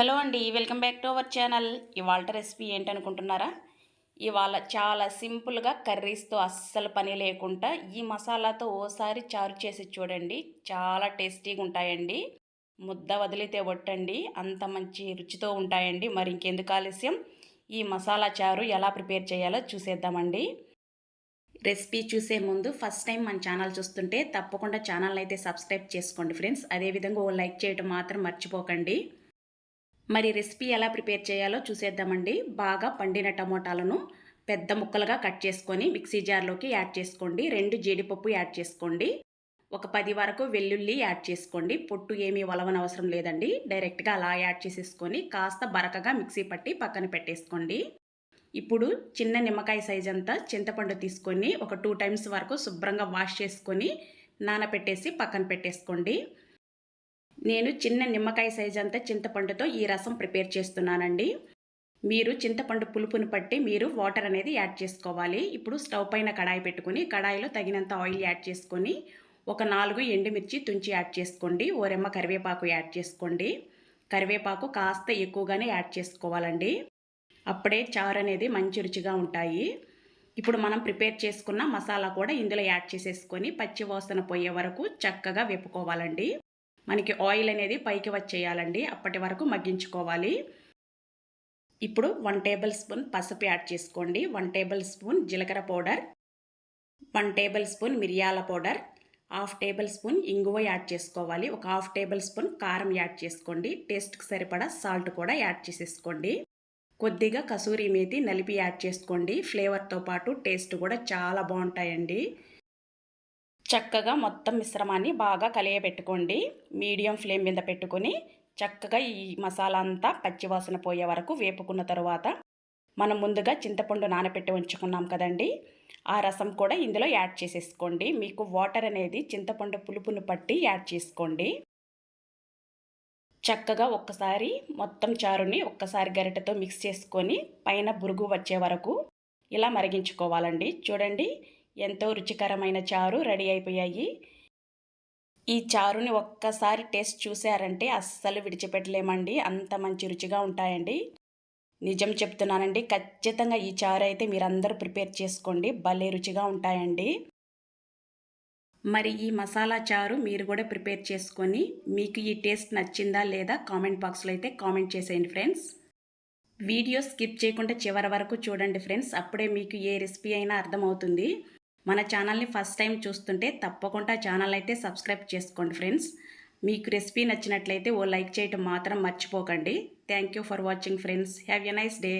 Hello అండి welcome back to our channel. ఇవాళ recipe ఏంటనుకుంటున్నారా? ఇవాళ చాలా సింపుల్గా కర్రీస్తో అస్సలు పని లేకుండా ఈ మసాలాతో ఓసారి చారు చేసి చూడండి. చాలా టేస్టీగా ఉంటాయండి. ముద్ద వదిలితే ఒట్టండి. అంత మంచి రుచితో ఉంటాయండి. మరి ఇంకెందుకు ఆలస్యం? ఈ మసాలా చారు ఎలా ప్రిపేర్ చేయాలో చూసేద్దామండి. రెసిపీ చూసే ముందు ఫస్ట్ టైం మన ఛానల్ చూస్తుంటే తప్పకుండా ఛానల్ అయితే సబ్స్క్రైబ్ చేసుకోండి ఫ్రెండ్స్. అదేవిధంగా ఓ లైక్ చేయడం మాత్రం మర్చిపోకండి. మరి రెసిపీ ఎలా ప్రిపేర్ చేయాలో చూసేద్దామండి. బాగా పండిన టమోటాలను పెద్ద ముక్కలుగా కట్ చేసుకొని మిక్సీ జార్లోకి యాడ్ చేసుకోండి. రెండు జీడిపప్పు యాడ్ చేసుకోండి. ఒక పది వరకు వెల్లుల్లి యాడ్ చేసుకోండి. పొట్టు ఏమీ వలవనవసరం లేదండి. డైరెక్ట్గా అలా యాడ్ చేసేసుకొని కాస్త బరకగా మిక్సీ పట్టి పక్కన పెట్టేసుకోండి. ఇప్పుడు చిన్న నిమ్మకాయ సైజ్ అంతా చింతపండు తీసుకొని ఒక టూ టైమ్స్ వరకు శుభ్రంగా వాష్ చేసుకొని నానపెట్టేసి పక్కన పెట్టేసుకోండి. నేను చిన్న నిమ్మకాయ సైజ్ అంతా చింతపండుతో ఈ రసం ప్రిపేర్ చేస్తున్నానండి. మీరు చింతపండు పులుపుని పట్టి మీరు వాటర్ అనేది యాడ్ చేసుకోవాలి. ఇప్పుడు స్టవ్ పైన కడాయి పెట్టుకుని కడాయిలో తగినంత ఆయిల్ యాడ్ చేసుకొని ఒక నాలుగు ఎండుమిర్చి తుంచి యాడ్ చేసుకోండి. ఓరెమ్మ కరివేపాకు యాడ్ చేసుకోండి. కరివేపాకు కాస్త ఎక్కువగానే యాడ్ చేసుకోవాలండి. అప్పుడే చారు అనేది మంచి రుచిగా ఉంటాయి. ఇప్పుడు మనం ప్రిపేర్ చేసుకున్న మసాలా కూడా ఇందులో యాడ్ చేసేసుకొని పచ్చి వాసన పోయే వరకు చక్కగా వేపుకోవాలండి. మనకి ఆయిల్ అనేది పైకి వచ్చేయాలండి. అప్పటి వరకు మగ్గించుకోవాలి. ఇప్పుడు వన్ టేబుల్ స్పూన్ పసుపు యాడ్ చేసుకోండి. వన్ టేబుల్ స్పూన్ జీలకర్ర పౌడర్. వన్ టేబుల్ స్పూన్ మిరియాల పౌడర్. హాఫ్ టేబుల్ స్పూన్ ఇంగువ యాడ్ చేసుకోవాలి. ఒక హాఫ్ టేబుల్ స్పూన్ కారం యాడ్ చేసుకోండి. టేస్ట్కి సరిపడా సాల్ట్ కూడా యాడ్ చేసేసుకోండి. కొద్దిగా కసూరి మేతి నలిపి యాడ్ చేసుకోండి. ఫ్లేవర్తో పాటు టేస్ట్ కూడా చాలా బాగుంటాయండి. చక్కగా మొత్తం మిశ్రమాన్ని బాగా కలియబెట్టుకోండి. మీడియం ఫ్లేమ్ మీద పెట్టుకొని చక్కగా ఈ మసాలా అంతా పచ్చివాసన పోయే వరకు వేపుకున్న తరువాత మనం ముందుగా చింతపండు నానబెట్టి ఉంచుకున్నాం కదండి. ఆ రసం కూడా ఇందులో యాడ్ చేసేసుకోండి. మీకు వాటర్ అనేది చింతపండు పులుపును పట్టి యాడ్ చేసుకోండి. చక్కగా ఒక్కసారి మొత్తం చారుని ఒక్కసారి గరిటెతో మిక్స్ చేసుకొని పైన బురుగు వచ్చే వరకు ఇలా మరిగించుకోవాలండి. చూడండి ఎంతో రుచికరమైన చారు రెడీ అయిపోయాయి. ఈ చారుని ఒక్కసారి టేస్ట్ చూసారంటే అస్సలు విడిచిపెట్టలేమండి. అంత మంచి రుచిగా ఉంటాయండి. నిజం చెప్తున్నానండి ఖచ్చితంగా ఈ చారు అయితే మీరందరూ ప్రిపేర్ చేసుకోండి. భలే రుచిగా ఉంటాయండి. మరి ఈ మసాలా చారు మీరు కూడా ప్రిపేర్ చేసుకొని మీకు ఈ టేస్ట్ నచ్చిందా లేదా కామెంట్ బాక్స్లో అయితే కామెంట్ చేసేయండి ఫ్రెండ్స్. వీడియో స్కిప్ చేయకుండా చివరి వరకు చూడండి ఫ్రెండ్స్. అప్పుడే మీకు ఏ రెసిపీ అయినా అర్థమవుతుంది. మన ఛానల్ని ఫస్ట్ టైం చూస్తుంటే తప్పకుండా ఛానల్ అయితే సబ్స్క్రైబ్ చేసుకోండి ఫ్రెండ్స్ మీకు రెసిపీ నచ్చినట్లయితే ఓ లైక్ చేయటం మాత్రం మర్చిపోకండి. Thank for watching friends have a nice day